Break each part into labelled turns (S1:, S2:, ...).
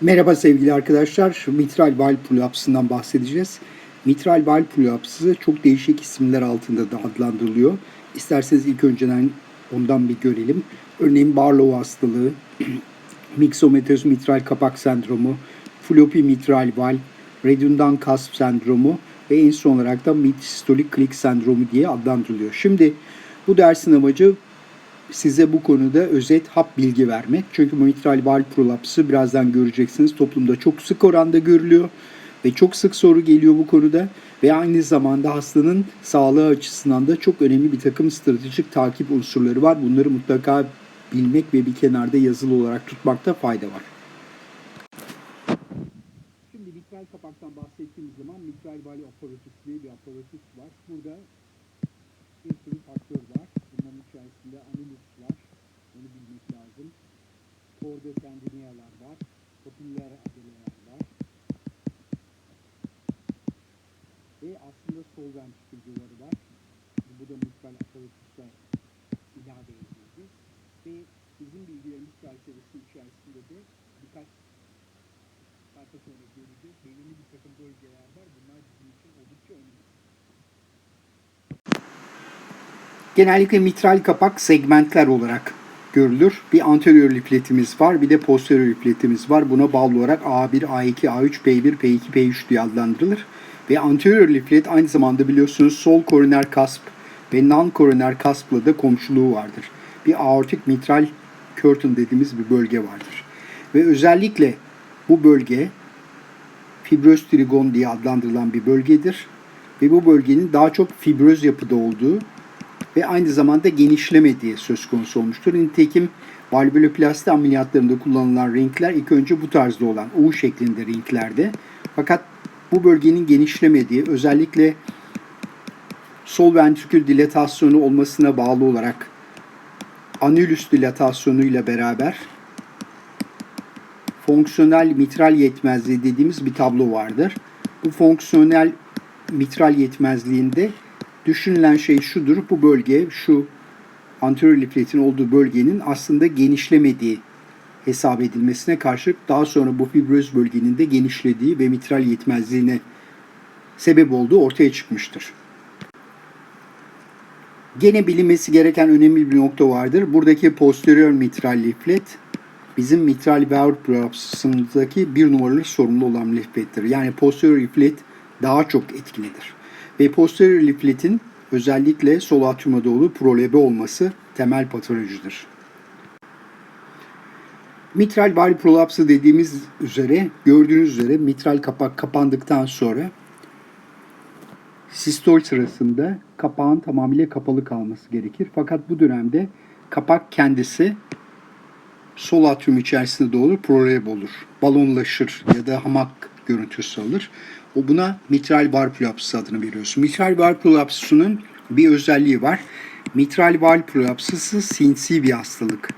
S1: Merhaba sevgili arkadaşlar. Mitral valv prolapsından bahsedeceğiz. Mitral valv prolapsı çok değişik isimler altında da adlandırılıyor. İsterseniz ilk önceden ondan bir görelim. Örneğin Barlow hastalığı, Myxomatosis mitral kapak sendromu, floppy mitral valv, redundant cusp sendromu ve en son olarak da mid-systolic click sendromu diye adlandırılıyor. Şimdi bu dersin amacı size bu konuda özet hap bilgi vermek. Çünkü mitral valv prolapsı birazdan göreceksiniz toplumda çok sık oranda görülüyor ve çok sık soru geliyor bu konuda ve aynı zamanda hastanın sağlığı açısından da çok önemli bir takım stratejik takip unsurları var. Bunları mutlaka bilmek ve bir kenarda yazılı olarak tutmakta fayda var. Şimdi mitral kapaktan bahsettiğimiz zaman mitral valve aparatus diye bir aparatus var. Burada bir sürü faktör var. Bunların içerisinde anülüs var. Onu bilmek lazım. Korda tendiniyalar var. Kapiller adeleler var. Ve aslında sol ventrikül duvarı var. Bu da mitral aparatus'a ilave edildi. Ve bizim bilgilerimiz çerçevesi içerisinde de birkaç sayfa sonra göreceğiz. Belirli bir takım bölgeler var. Bunlar bizim için oldukça önemli. Genellikle mitral kapak segmentler olarak görülür. Bir anterior lifletimiz var, bir de posterior lifletimiz var. Buna bağlı olarak A1, A2, A3, P1, P2, P3 diye adlandırılır. Ve anterior liflet aynı zamanda biliyorsunuz sol koroner kasp ve non koroner kaspla da komşuluğu vardır. Bir aortik mitral curtain dediğimiz bir bölge vardır. Ve özellikle bu bölge fibröz trigon diye adlandırılan bir bölgedir. Ve bu bölgenin daha çok fibröz yapıda olduğu ve aynı zamanda genişlemediği söz konusu olmuştur. Nitekim valvuloplasti ameliyatlarında kullanılan ringler ilk önce bu tarzda olan U şeklinde ringlerde. Fakat bu bölgenin genişlemediği özellikle sol ventrikül dilatasyonu olmasına bağlı olarak anülüs dilatasyonu ile beraber fonksiyonel mitral yetmezliği dediğimiz bir tablo vardır. Bu fonksiyonel mitral yetmezliğinde düşünülen şey şudur. Bu bölge şu anterior lifletin olduğu bölgenin aslında genişlemediği hesap edilmesine karşılık daha sonra bu fibröz bölgenin de genişlediği ve mitral yetmezliğine sebep olduğu ortaya çıkmıştır. Gene bilinmesi gereken önemli bir nokta vardır. Buradaki posterior mitral liflet bizim mitral valve prolapsındaki bir numaralı sorumlu olan liflettir. Yani posterior liflet daha çok etkilidir. Ve posterior lifletin özellikle sol atriuma doğru prolebe olması temel patolojidir. Mitral valve prolapsı dediğimiz üzere gördüğünüz üzere mitral kapak kapandıktan sonra sistol sırasında kapağın tamamıyla kapalı kalması gerekir. Fakat bu dönemde kapak kendisi sol atrium içerisinde doğru prolebe olur. Balonlaşır ya da hamak görüntüsü alır. O buna mitral valve prolapsı adını veriyoruz. Mitral valve prolapsının bir özelliği var. Mitral valve prolapsısı sinsi bir hastalık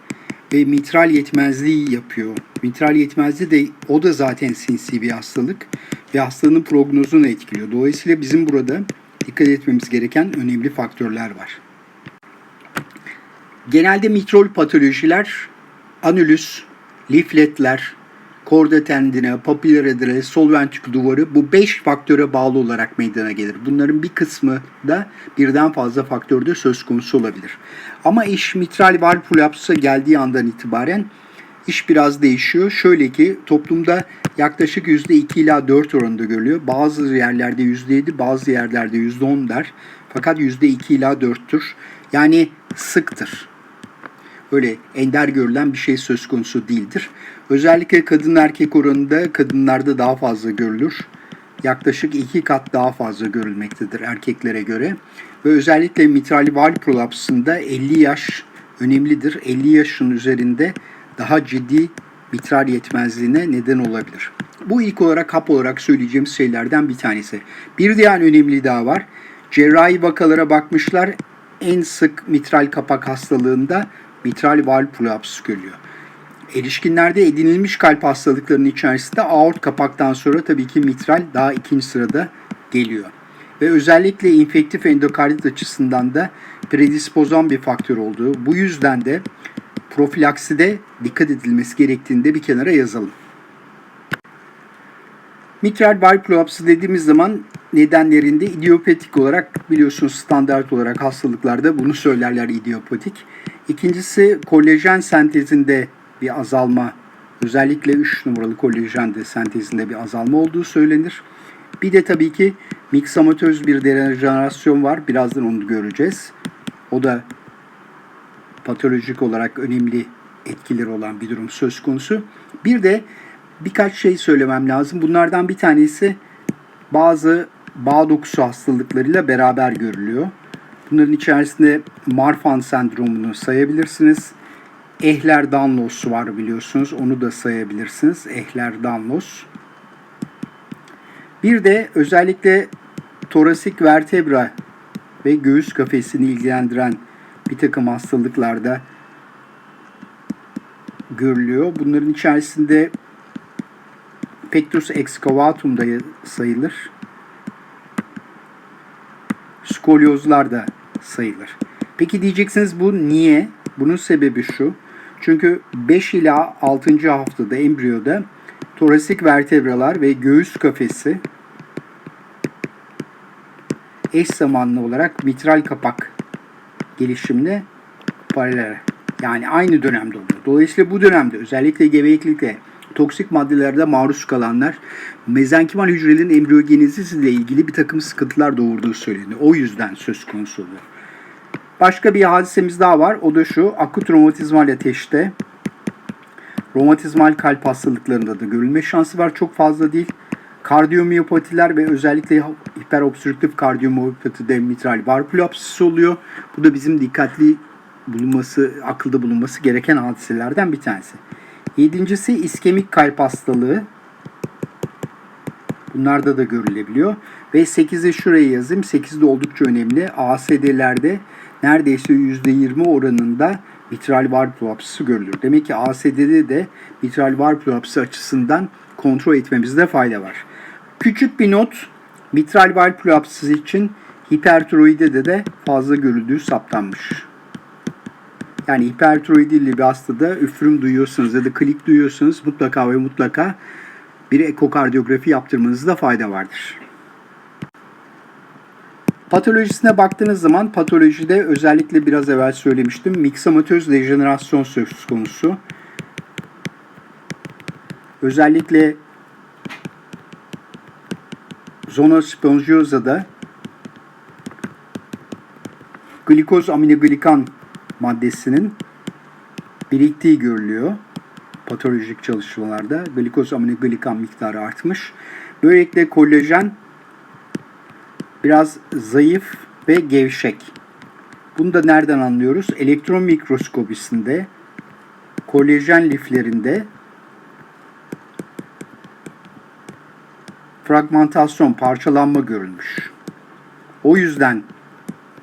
S1: ve mitral yetmezliği yapıyor. Mitral yetmezliği de o da zaten sinsi bir hastalık ve hastanın prognozunu etkiliyor. Dolayısıyla bizim burada dikkat etmemiz gereken önemli faktörler var. Genelde mitral patolojiler anülüs, lifletler, korda tendine, papiller adere, sol ventrikül duvarı bu 5 faktöre bağlı olarak meydana gelir. Bunların bir kısmı da birden fazla faktörde söz konusu olabilir. Ama iş mitral valv prolapsa geldiği andan itibaren iş biraz değişiyor. Şöyle ki toplumda yaklaşık %2 ila 4 oranında görülüyor. Bazı yerlerde %7, bazı yerlerde %10 der. Fakat %2 ila 4'tür. Yani sıktır öyle ender görülen bir şey söz konusu değildir. Özellikle kadın erkek oranında kadınlarda daha fazla görülür. Yaklaşık iki kat daha fazla görülmektedir erkeklere göre. Ve özellikle mitral valv prolapsında 50 yaş önemlidir. 50 yaşın üzerinde daha ciddi mitral yetmezliğine neden olabilir. Bu ilk olarak hap olarak söyleyeceğimiz şeylerden bir tanesi. Bir diğer önemli daha var. Cerrahi vakalara bakmışlar. En sık mitral kapak hastalığında mitral valv prolapsı görülüyor. Erişkinlerde edinilmiş kalp hastalıklarının içerisinde aort kapaktan sonra tabii ki mitral daha ikinci sırada geliyor. Ve özellikle infektif endokardit açısından da predispozan bir faktör olduğu. Bu yüzden de profilakside dikkat edilmesi gerektiğini de bir kenara yazalım. Mitral valv prolapsı dediğimiz zaman nedenlerinde idiopatik olarak biliyorsunuz standart olarak hastalıklarda bunu söylerler idiopatik. İkincisi kolajen sentezinde bir azalma özellikle 3 numaralı kolajen de sentezinde bir azalma olduğu söylenir. Bir de tabii ki miksamatöz bir dejenerasyon var. Birazdan onu göreceğiz. O da patolojik olarak önemli etkileri olan bir durum söz konusu. Bir de birkaç şey söylemem lazım. Bunlardan bir tanesi bazı bağ dokusu hastalıklarıyla beraber görülüyor. Bunların içerisinde Marfan sendromunu sayabilirsiniz. Ehler-Danlos var biliyorsunuz. Onu da sayabilirsiniz. Ehler-Danlos. Bir de özellikle torasik vertebra ve göğüs kafesini ilgilendiren bir takım hastalıklarda görülüyor. Bunların içerisinde pectus excavatum da sayılır. Skolyozlar da sayılır. Peki diyeceksiniz bu niye? Bunun sebebi şu. Çünkü 5 ila 6. haftada embriyoda torasik vertebralar ve göğüs kafesi eş zamanlı olarak mitral kapak gelişimine paralel. Yani aynı dönemde oluyor. Dolayısıyla bu dönemde özellikle gebeliklikte toksik maddelerde maruz kalanlar mezenkimal hücrelerin embriyogenezisi ile ilgili bir takım sıkıntılar doğurduğu söyleniyor. O yüzden söz konusu oluyor. Başka bir hadisemiz daha var. O da şu. Akut romatizmal ateşte romatizmal kalp hastalıklarında da görülme şansı var. Çok fazla değil. Kardiyomiyopatiler ve özellikle hiperobstrüktif kardiyomiyopatide mitral var prolapsisi oluyor. Bu da bizim dikkatli bulunması, akılda bulunması gereken hadiselerden bir tanesi. Yedincisi iskemik kalp hastalığı. Bunlarda da görülebiliyor. Ve 8'i şuraya yazayım. 8 de oldukça önemli. ASD'lerde neredeyse %20 oranında mitral valv prolapsisi görülür. Demek ki ASD'de de mitral valv prolapsisi açısından kontrol etmemizde fayda var. Küçük bir not. Mitral valv prolapsisi için hipertiroidede de fazla görüldüğü saptanmış. Yani hipertiroidilli bir hastada üfürüm duyuyorsanız ya da klik duyuyorsanız mutlaka ve mutlaka bir ekokardiyografi yaptırmanızda fayda vardır. Patolojisine baktığınız zaman patolojide özellikle biraz evvel söylemiştim miksamatöz dejenerasyon söz konusu. Özellikle zona spongiosa'da glikoz aminoglikan maddesinin biriktiği görülüyor. Patolojik çalışmalarda glikoz aminoglikan miktarı artmış. Böylelikle kolajen biraz zayıf ve gevşek. Bunu da nereden anlıyoruz? Elektron mikroskopisinde kolajen liflerinde fragmentasyon, parçalanma görülmüş. O yüzden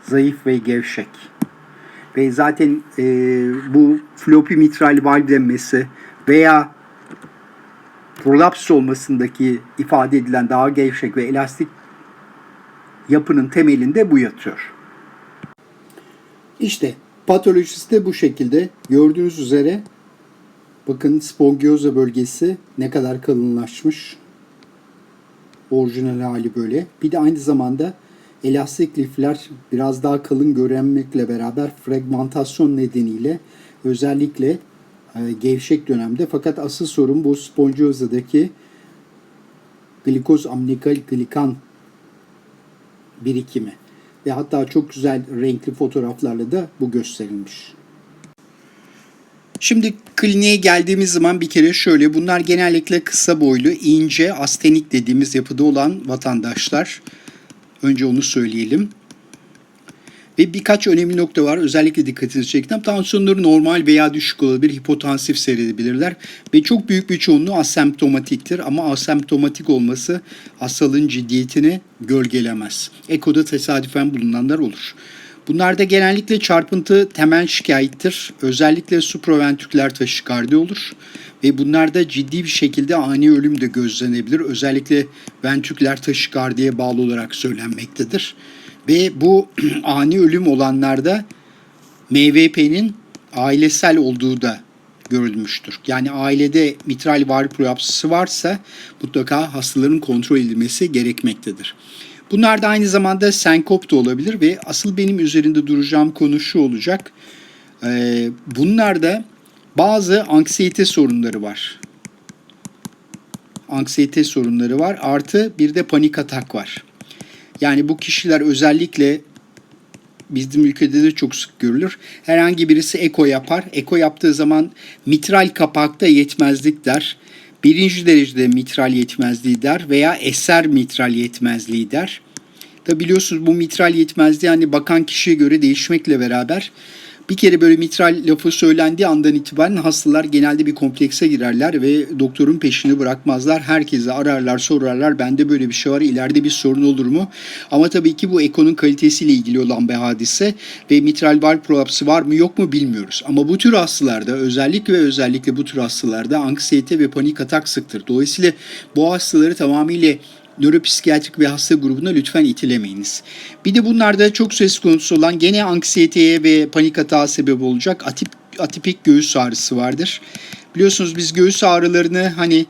S1: zayıf ve gevşek. Ve zaten e, bu floppy mitral valv denmesi veya prolaps olmasındaki ifade edilen daha gevşek ve elastik yapının temelinde bu yatıyor. İşte patolojisi de bu şekilde. Gördüğünüz üzere bakın spongioza bölgesi ne kadar kalınlaşmış. Orijinal hali böyle. Bir de aynı zamanda elastik lifler biraz daha kalın görünmekle beraber fragmentasyon nedeniyle özellikle gevşek dönemde fakat asıl sorun bu spongiosa'daki glikoz aminoglikan birikimi ve hatta çok güzel renkli fotoğraflarla da bu gösterilmiş. Şimdi kliniğe geldiğimiz zaman bir kere şöyle bunlar genellikle kısa boylu, ince, astenik dediğimiz yapıda olan vatandaşlar. Önce onu söyleyelim. Ve birkaç önemli nokta var. Özellikle dikkatinizi çektim. Tansiyonları normal veya düşük olabilir. Hipotansif seyredebilirler. Ve çok büyük bir çoğunluğu asemptomatiktir. Ama asemptomatik olması hastalığın ciddiyetini gölgelemez. Ekoda tesadüfen bulunanlar olur. Bunlarda genellikle çarpıntı temel şikayettir. Özellikle supraventriküler taşikardi olur. Ve bunlarda ciddi bir şekilde ani ölüm de gözlenebilir. Özellikle ventriküler taşikardiye bağlı olarak söylenmektedir. Ve bu ani ölüm olanlarda MVP'nin ailesel olduğu da görülmüştür. Yani ailede mitral valv prolapsisi varsa mutlaka hastaların kontrol edilmesi gerekmektedir. Bunlar da aynı zamanda senkop da olabilir ve asıl benim üzerinde duracağım konu şu olacak. Ee, bunlarda bazı anksiyete sorunları var. Anksiyete sorunları var. Artı bir de panik atak var. Yani bu kişiler özellikle bizim ülkede de çok sık görülür. Herhangi birisi eko yapar. Eko yaptığı zaman mitral kapakta yetmezlik der. Birinci derecede mitral yetmezliği der veya eser mitral yetmezliği der. Tabi biliyorsunuz bu mitral yetmezliği hani bakan kişiye göre değişmekle beraber bir kere böyle mitral lafı söylendiği andan itibaren hastalar genelde bir komplekse girerler ve doktorun peşini bırakmazlar. Herkese ararlar, sorarlar. Bende böyle bir şey var. ileride bir sorun olur mu? Ama tabii ki bu ekonun kalitesiyle ilgili olan bir hadise ve mitral valv prolapsı var mı yok mu bilmiyoruz. Ama bu tür hastalarda özellikle ve özellikle bu tür hastalarda anksiyete ve panik atak sıktır. Dolayısıyla bu hastaları tamamıyla nöropsikiyatrik bir hasta grubuna lütfen itilemeyiniz. Bir de bunlarda çok söz konusu olan gene anksiyeteye ve panik atağa sebep olacak atip, atipik göğüs ağrısı vardır. Biliyorsunuz biz göğüs ağrılarını hani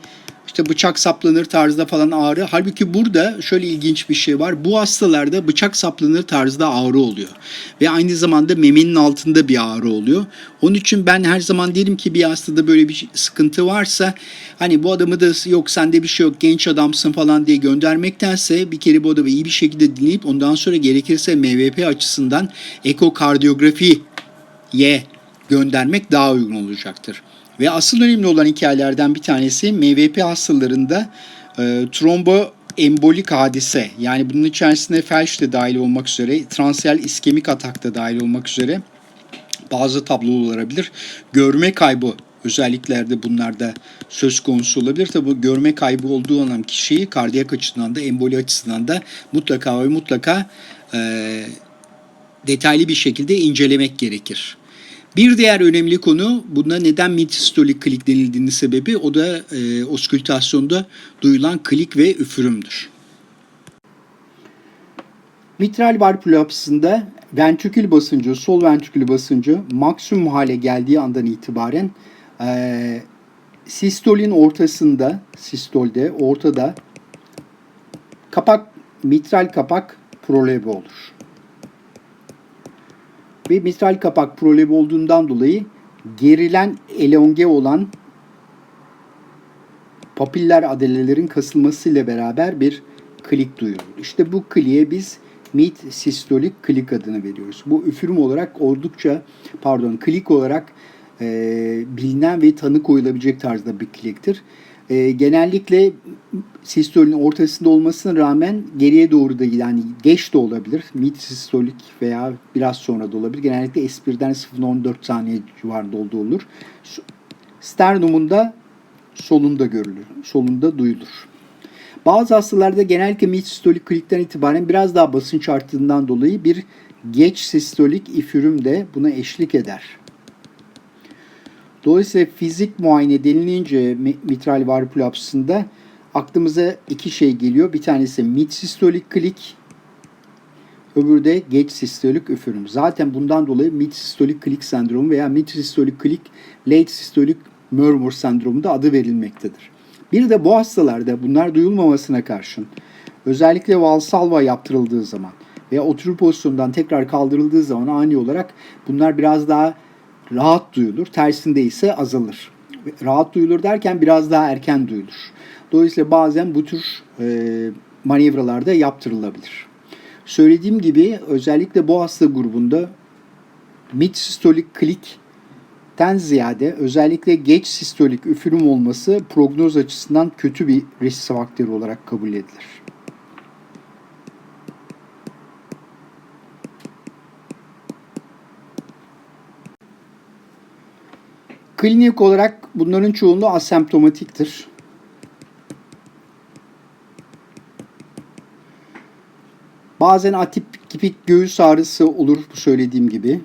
S1: işte bıçak saplanır tarzda falan ağrı. Halbuki burada şöyle ilginç bir şey var. Bu hastalarda bıçak saplanır tarzda ağrı oluyor. Ve aynı zamanda memenin altında bir ağrı oluyor. Onun için ben her zaman derim ki bir hastada böyle bir sıkıntı varsa hani bu adamı da yok sende bir şey yok genç adamsın falan diye göndermektense bir kere bu adamı iyi bir şekilde dinleyip ondan sonra gerekirse MVP açısından ekokardiyografiye göndermek daha uygun olacaktır. Ve asıl önemli olan hikayelerden bir tanesi MVP hastalarında e, tromboembolik hadise yani bunun içerisinde felç de dahil olmak üzere transel iskemik atak da dahil olmak üzere bazı tablolar olabilir. Görme kaybı özelliklerde bunlarda söz konusu olabilir. Tabi bu görme kaybı olduğu olan kişiyi kardiyak açısından da emboli açısından da mutlaka ve mutlaka e, detaylı bir şekilde incelemek gerekir. Bir diğer önemli konu buna neden midsistolik klik denildiğinin sebebi o da e, oskültasyonda duyulan klik ve üfürümdür. Mitral valv prolapsında ventrikül basıncı, sol ventrikül basıncı maksimum hale geldiği andan itibaren e, sistolin ortasında, sistolde, ortada kapak, mitral kapak prolebe olur ve mitral kapak problemi olduğundan dolayı gerilen elonge olan papiller adalelerin kasılmasıyla beraber bir klik duyulur. İşte bu kliğe biz mid sistolik klik adını veriyoruz. Bu üfürüm olarak oldukça pardon klik olarak e, bilinen ve tanı koyulabilecek tarzda bir kliktir. E, genellikle sistolün ortasında olmasına rağmen geriye doğru da yani geç de olabilir. Mid sistolik veya biraz sonra da olabilir. Genellikle S1'den 0.14 saniye civarında olduğu olur. Sternumunda solunda görülür. Solunda duyulur. Bazı hastalarda genellikle mid sistolik klikten itibaren biraz daha basınç arttığından dolayı bir geç sistolik ifürum de buna eşlik eder. Dolayısıyla fizik muayene denilince mitral valv prolapsında aklımıza iki şey geliyor. Bir tanesi mid sistolik klik, öbürü de geç sistolik üfürüm. Zaten bundan dolayı mid sistolik klik sendromu veya mid sistolik klik late sistolik murmur sendromu da adı verilmektedir. Bir de bu hastalarda bunlar duyulmamasına karşın özellikle valsalva yaptırıldığı zaman veya oturup pozisyondan tekrar kaldırıldığı zaman ani olarak bunlar biraz daha rahat duyulur. Tersinde ise azalır. Rahat duyulur derken biraz daha erken duyulur. Dolayısıyla bazen bu tür e, manevralarda yaptırılabilir. Söylediğim gibi özellikle bu hasta grubunda mid sistolik klikten ziyade özellikle geç sistolik üfürüm olması prognoz açısından kötü bir risk faktörü olarak kabul edilir. Klinik olarak bunların çoğunluğu asemptomatiktir. Bazen atipik göğüs ağrısı olur bu söylediğim gibi.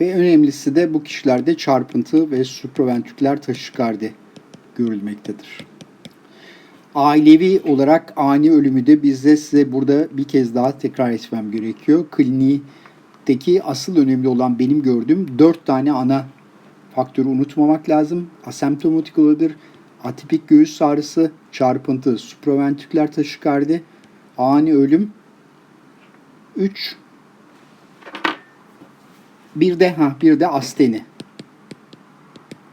S1: Ve önemlisi de bu kişilerde çarpıntı ve supraventriküler taşikardi görülmektedir. Ailevi olarak ani ölümü de bizde size burada bir kez daha tekrar etmem gerekiyor. Kliniği lifletteki asıl önemli olan benim gördüğüm dört tane ana faktörü unutmamak lazım. Asemptomatik olabilir, atipik göğüs ağrısı, çarpıntı, supraventriküler taşikardi, ani ölüm. 3 bir de ha bir de asteni.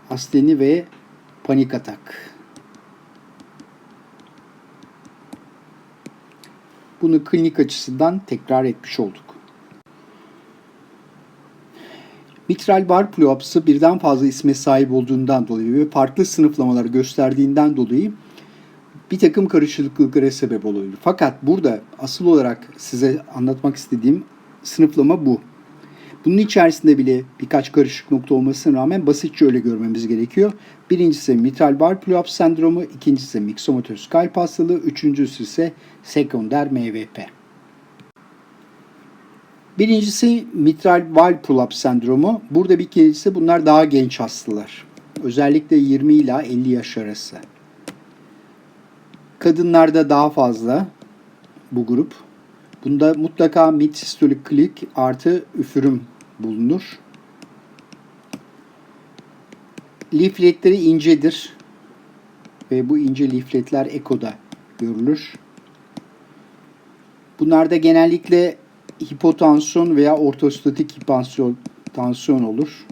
S1: Asteni ve panik atak. Bunu klinik açısından tekrar etmiş olduk. Mitral bar plopsi birden fazla isme sahip olduğundan dolayı ve farklı sınıflamalar gösterdiğinden dolayı bir takım karışıklıklara sebep olabilir. Fakat burada asıl olarak size anlatmak istediğim sınıflama bu. Bunun içerisinde bile birkaç karışık nokta olmasına rağmen basitçe öyle görmemiz gerekiyor. Birincisi mitral bar playoff sendromu, ikincisi miksomatöz kalp hastalığı, üçüncüsü ise sekonder MVP. Birincisi mitral valve prolapse sendromu. Burada bir ikincisi bunlar daha genç hastalar. Özellikle 20 ila 50 yaş arası. Kadınlarda daha fazla bu grup. Bunda mutlaka mid sistolik klik artı üfürüm bulunur. Lifletleri incedir ve bu ince lifletler ekoda görülür. Bunlarda genellikle hipotansiyon veya ortostatik hipansiyon tansiyon olur.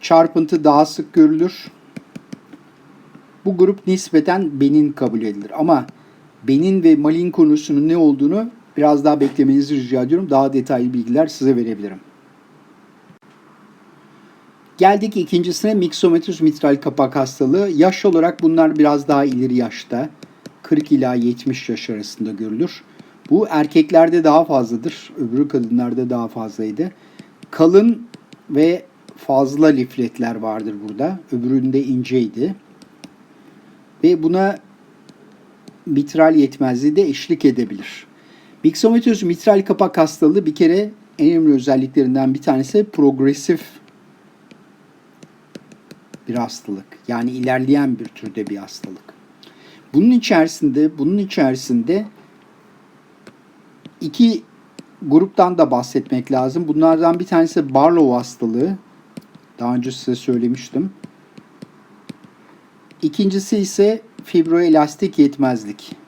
S1: Çarpıntı daha sık görülür. Bu grup nispeten benin kabul edilir. Ama benin ve malin konusunun ne olduğunu biraz daha beklemenizi rica ediyorum. Daha detaylı bilgiler size verebilirim. Geldik ikincisine miksometrus mitral kapak hastalığı. Yaş olarak bunlar biraz daha ileri yaşta. 40 ila 70 yaş arasında görülür. Bu erkeklerde daha fazladır. Öbürü kadınlarda daha fazlaydı. Kalın ve fazla lifletler vardır burada. Öbüründe inceydi. Ve buna mitral yetmezliği de eşlik edebilir. Miksometöz mitral kapak hastalığı bir kere en önemli özelliklerinden bir tanesi progresif bir hastalık. Yani ilerleyen bir türde bir hastalık. Bunun içerisinde bunun içerisinde iki gruptan da bahsetmek lazım. Bunlardan bir tanesi Barlow hastalığı. Daha önce size söylemiştim. İkincisi ise fibroelastik yetmezlik.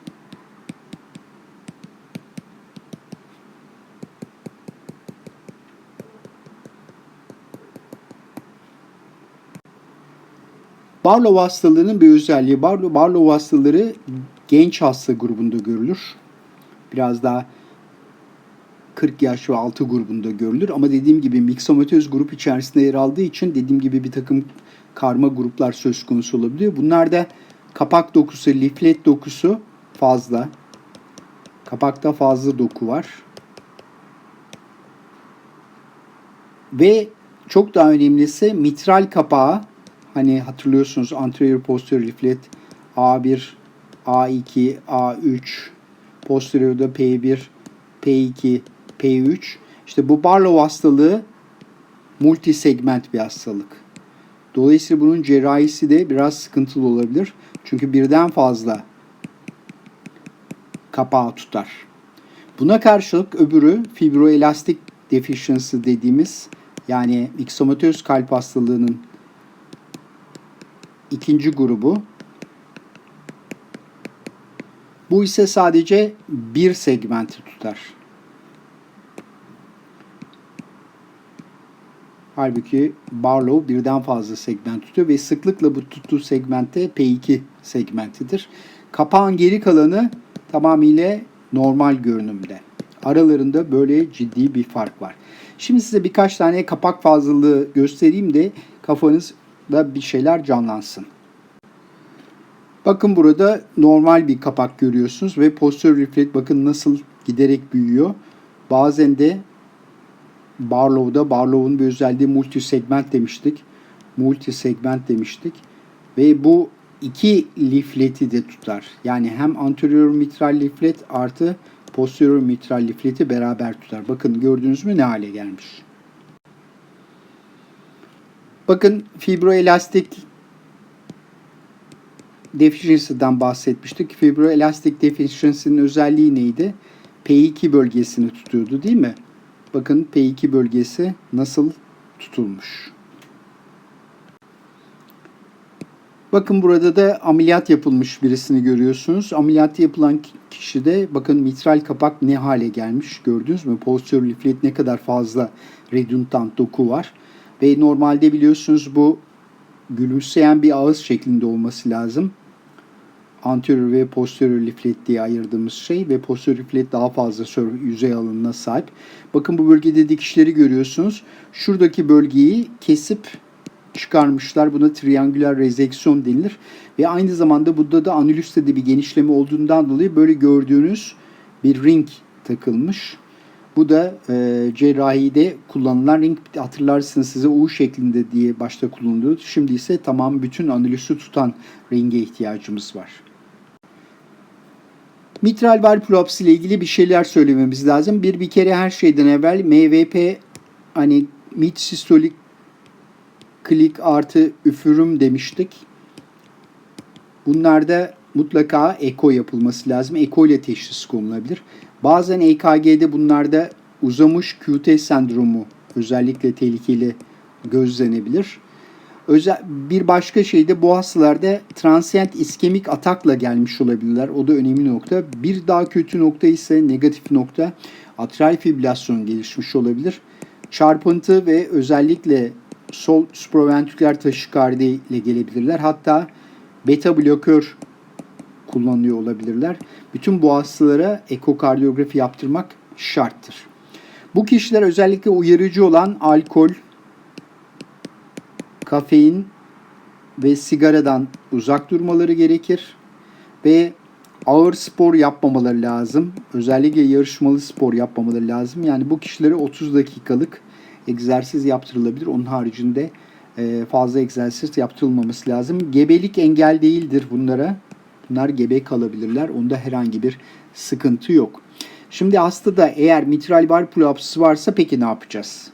S1: Barlow hastalığının bir özelliği. Barlow, Barlow hastaları genç hasta grubunda görülür. Biraz daha 40 yaş ve altı grubunda görülür. Ama dediğim gibi miksomatöz grup içerisinde yer aldığı için dediğim gibi bir takım karma gruplar söz konusu olabiliyor. Bunlarda kapak dokusu, liflet dokusu fazla. Kapakta fazla doku var. Ve çok daha önemlisi mitral kapağı Hani hatırlıyorsunuz anterior posterior leaflet A1, A2, A3, posteriorda P1, P2, P3. İşte bu Barlow hastalığı multisegment bir hastalık. Dolayısıyla bunun cerrahisi de biraz sıkıntılı olabilir. Çünkü birden fazla kapağı tutar. Buna karşılık öbürü fibroelastik deficiency dediğimiz yani iksomatöz kalp hastalığının ikinci grubu. Bu ise sadece bir segmenti tutar. Halbuki Barlow birden fazla segment tutuyor ve sıklıkla bu tuttuğu segmentte P2 segmentidir. Kapağın geri kalanı tamamıyla normal görünümde. Aralarında böyle ciddi bir fark var. Şimdi size birkaç tane kapak fazlalığı göstereyim de kafanız da bir şeyler canlansın. Bakın burada normal bir kapak görüyorsunuz ve posterior reflect bakın nasıl giderek büyüyor. Bazen de Barlow'da Barlow'un bir özelliği multi segment demiştik. Multi segment demiştik. Ve bu iki lifleti de tutar. Yani hem anterior mitral liflet artı posterior mitral lifleti beraber tutar. Bakın gördünüz mü ne hale gelmiş. Bakın fibroelastik deficiency'den bahsetmiştik. Fibroelastik deficiency'nin özelliği neydi? P2 bölgesini tutuyordu değil mi? Bakın P2 bölgesi nasıl tutulmuş. Bakın burada da ameliyat yapılmış birisini görüyorsunuz. Ameliyat yapılan kişi de bakın mitral kapak ne hale gelmiş gördünüz mü? Posterior liflet ne kadar fazla redundant doku var. Ve normalde biliyorsunuz bu gülümseyen bir ağız şeklinde olması lazım. Anterior ve posterior liflet diye ayırdığımız şey ve posterior liflet daha fazla yüzey alanına sahip. Bakın bu bölgede dikişleri görüyorsunuz. Şuradaki bölgeyi kesip çıkarmışlar. Buna triangüler rezeksiyon denilir. Ve aynı zamanda burada da anülüste de bir genişleme olduğundan dolayı böyle gördüğünüz bir ring takılmış. Bu da e, cerrahide kullanılan ring hatırlarsınız size U şeklinde diye başta kullanılıyordu. Şimdi ise tamam bütün anülüsü tutan ringe ihtiyacımız var. Mitral valv prolapsi ile ilgili bir şeyler söylememiz lazım. Bir bir kere her şeyden evvel MVP hani mid sistolik klik artı üfürüm demiştik. Bunlarda mutlaka eko yapılması lazım. Eko ile teşhis konulabilir. Bazen EKG'de bunlarda uzamış QT sendromu özellikle tehlikeli gözlenebilir. Özel, bir başka şey de bu hastalarda transient iskemik atakla gelmiş olabilirler. O da önemli nokta. Bir daha kötü nokta ise negatif nokta atrial fibrilasyon gelişmiş olabilir. Çarpıntı ve özellikle sol supraventriküler taşikardi ile gelebilirler. Hatta beta blokör kullanıyor olabilirler. Bütün bu hastalara ekokardiyografi yaptırmak şarttır. Bu kişiler özellikle uyarıcı olan alkol, kafein ve sigaradan uzak durmaları gerekir ve ağır spor yapmamaları lazım. Özellikle yarışmalı spor yapmamaları lazım. Yani bu kişilere 30 dakikalık egzersiz yaptırılabilir. Onun haricinde e, fazla egzersiz yaptırılmaması lazım. Gebelik engel değildir bunlara. Bunlar gebe kalabilirler. Onda herhangi bir sıkıntı yok. Şimdi hastada eğer mitral valv prolapsı varsa peki ne yapacağız?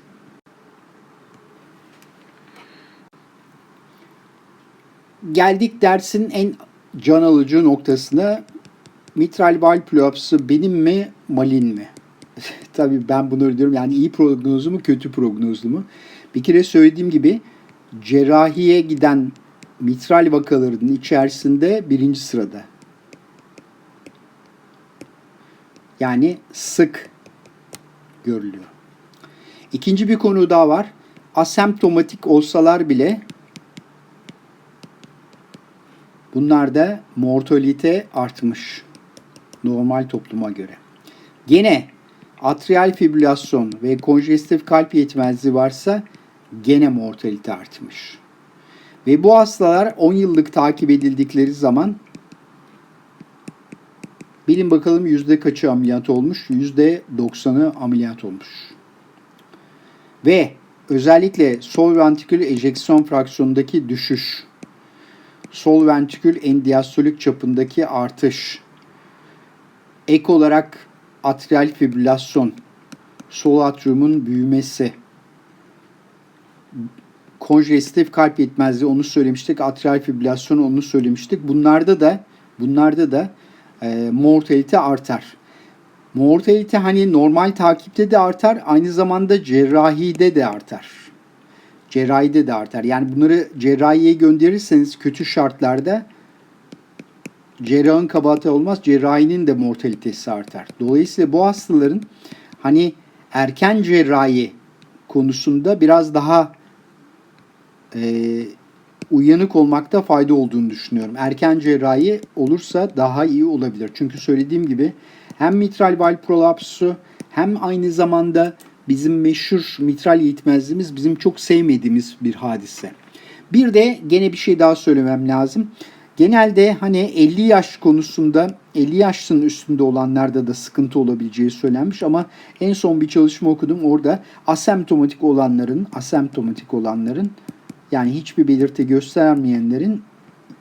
S1: Geldik dersin en can alıcı noktasına. Mitral valv prolapsı benim mi, malin mi? Tabii ben bunu diyorum yani iyi prognozlu mu, kötü prognozlu mu? Bir kere söylediğim gibi cerrahiye giden mitral vakalarının içerisinde birinci sırada. Yani sık görülüyor. İkinci bir konu daha var. Asemptomatik olsalar bile bunlarda mortalite artmış. Normal topluma göre. Gene atrial fibrilasyon ve konjestif kalp yetmezliği varsa gene mortalite artmış. Ve bu hastalar 10 yıllık takip edildikleri zaman bilin bakalım yüzde kaçı ameliyat olmuş? Yüzde 90'ı ameliyat olmuş. Ve özellikle sol ventrikül ejeksiyon fraksiyonundaki düşüş, sol ventrikül endiastolik çapındaki artış, ek olarak atrial fibrilasyon, sol atriumun büyümesi, konjestif kalp yetmezliği onu söylemiştik. Atrial fibrilasyon onu söylemiştik. Bunlarda da bunlarda da e, mortalite artar. Mortalite hani normal takipte de artar, aynı zamanda cerrahide de artar. Cerrahide de artar. Yani bunları cerrahiye gönderirseniz kötü şartlarda cerrahın kabahati olmaz, cerrahinin de mortalitesi artar. Dolayısıyla bu hastaların hani erken cerrahi konusunda biraz daha e, uyanık olmakta fayda olduğunu düşünüyorum. Erken cerrahi olursa daha iyi olabilir. Çünkü söylediğim gibi hem mitral valv prolapsu hem aynı zamanda bizim meşhur mitral yetmezliğimiz bizim çok sevmediğimiz bir hadise. Bir de gene bir şey daha söylemem lazım. Genelde hani 50 yaş konusunda 50 yaşın üstünde olanlarda da sıkıntı olabileceği söylenmiş ama en son bir çalışma okudum orada asemptomatik olanların asemptomatik olanların yani hiçbir belirti göstermeyenlerin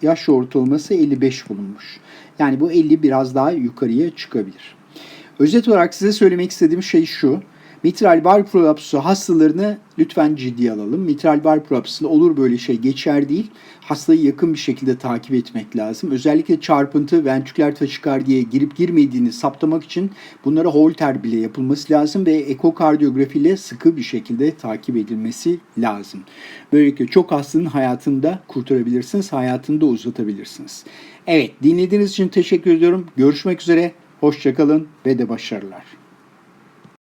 S1: yaş ortalaması 55 bulunmuş. Yani bu 50 biraz daha yukarıya çıkabilir. Özet olarak size söylemek istediğim şey şu. Mitral valv prolapsu hastalarını lütfen ciddiye alalım. Mitral valv prolapsında olur böyle şey geçer değil. Hastayı yakın bir şekilde takip etmek lazım. Özellikle çarpıntı, ventriküler taşikardiye girip girmediğini saptamak için bunlara holter bile yapılması lazım ve ekokardiyografi ile sıkı bir şekilde takip edilmesi lazım. Böylelikle çok hastanın hayatını da kurtarabilirsiniz, hayatını da uzatabilirsiniz. Evet, dinlediğiniz için teşekkür ediyorum. Görüşmek üzere, hoşçakalın ve de başarılar.